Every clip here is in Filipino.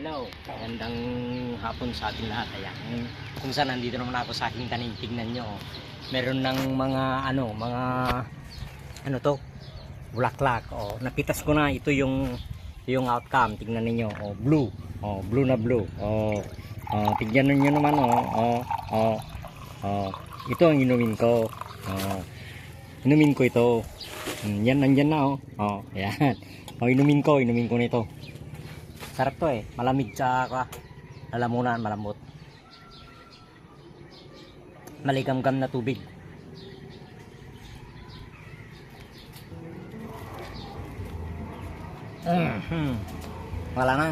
Hello, magandang hapon sa ating lahat. Ayan, kung saan nandito naman ako sa aking tanim, tignan nyo. Meron ng mga ano, mga ano to, bulaklak. Oh, napitas ko na ito yung yung outcome. Tignan niyo, oh, blue. Oh, blue na blue. Oh, oh tignan niyo naman oh. Oh, oh. Oh, ito ang inumin ko. Oh, inumin ko ito. Mm, yan nandyan na oh. Oh, ayan. Oh, inumin ko, inumin ko nito. Sarap to eh. Malamig sa ka. Lalamunan, malambot. Maligamgam na tubig. Mhm. Wala na.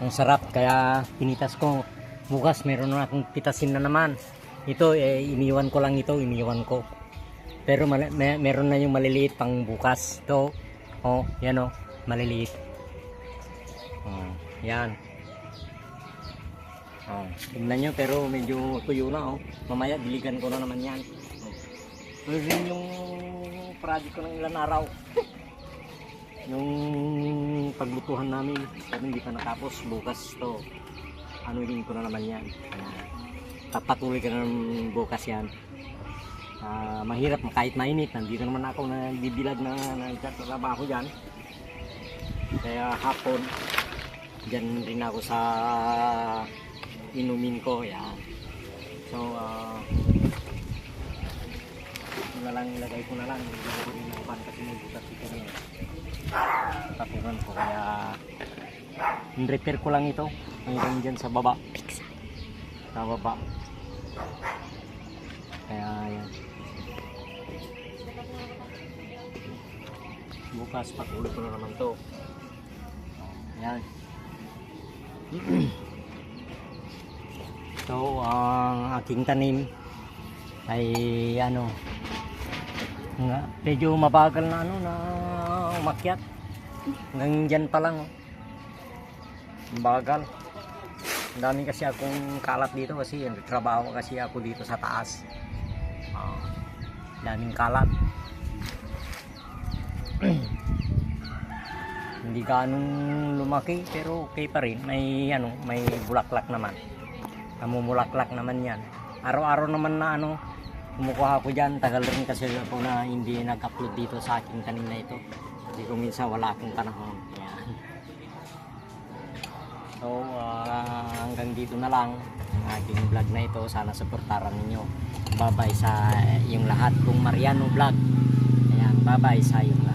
Ang sarap kaya pinitas ko. Bukas meron na akong pitasin na naman. Ito eh iniwan ko lang ito, iniwan ko. Pero may, meron na yung maliliit pang bukas. Ito, oh, yan oh, maliliit. Oh, yan. Oh, tingnan nyo pero medyo tuyo na oh. Mamaya diligan ko na naman yan. Oh. Pero rin yung project ko ng ilan araw. yung paglutuhan namin pero hindi pa natapos bukas to ano din ko na naman yan uh, papatuloy ka na ng bukas yan Ah, mahirap kahit mainit nandito naman ako na bibilag na nagtatrabaho dyan kaya hapon dyan rin ako sa inumin ko yan. So ito na lang ilagay ko na lang. Hindi ko rin nakupan kasi may butas ito rin tapunan ko kaya in-repair ko lang ito. Hanggang dyan sa baba. Sa baba. Kaya yan. Bukas patuloy ko na naman to. Yan so ang aking tanim ay ano nga medyo mabagal na ano na umakyat. Hanggang dyan pa lang oh. Bagal. Ang dami kasi akong kalat dito kasi trabaho kasi ako dito sa taas. Ah, daming kalat hindi ganong lumaki pero okay pa rin. May ano may bulaklak naman. Namumulaklak naman yan. Araw-araw naman na ano kumukuha ko dyan. Tagal rin kasi ako na hindi nag-upload dito sa aking tanim na ito. Kasi kung minsan wala akong panahon. So ah, hanggang dito na lang ang aking vlog na ito. Sana supportaran ninyo. Bye bye sa yung lahat kung Mariano vlog. Ayan bye bye sa yung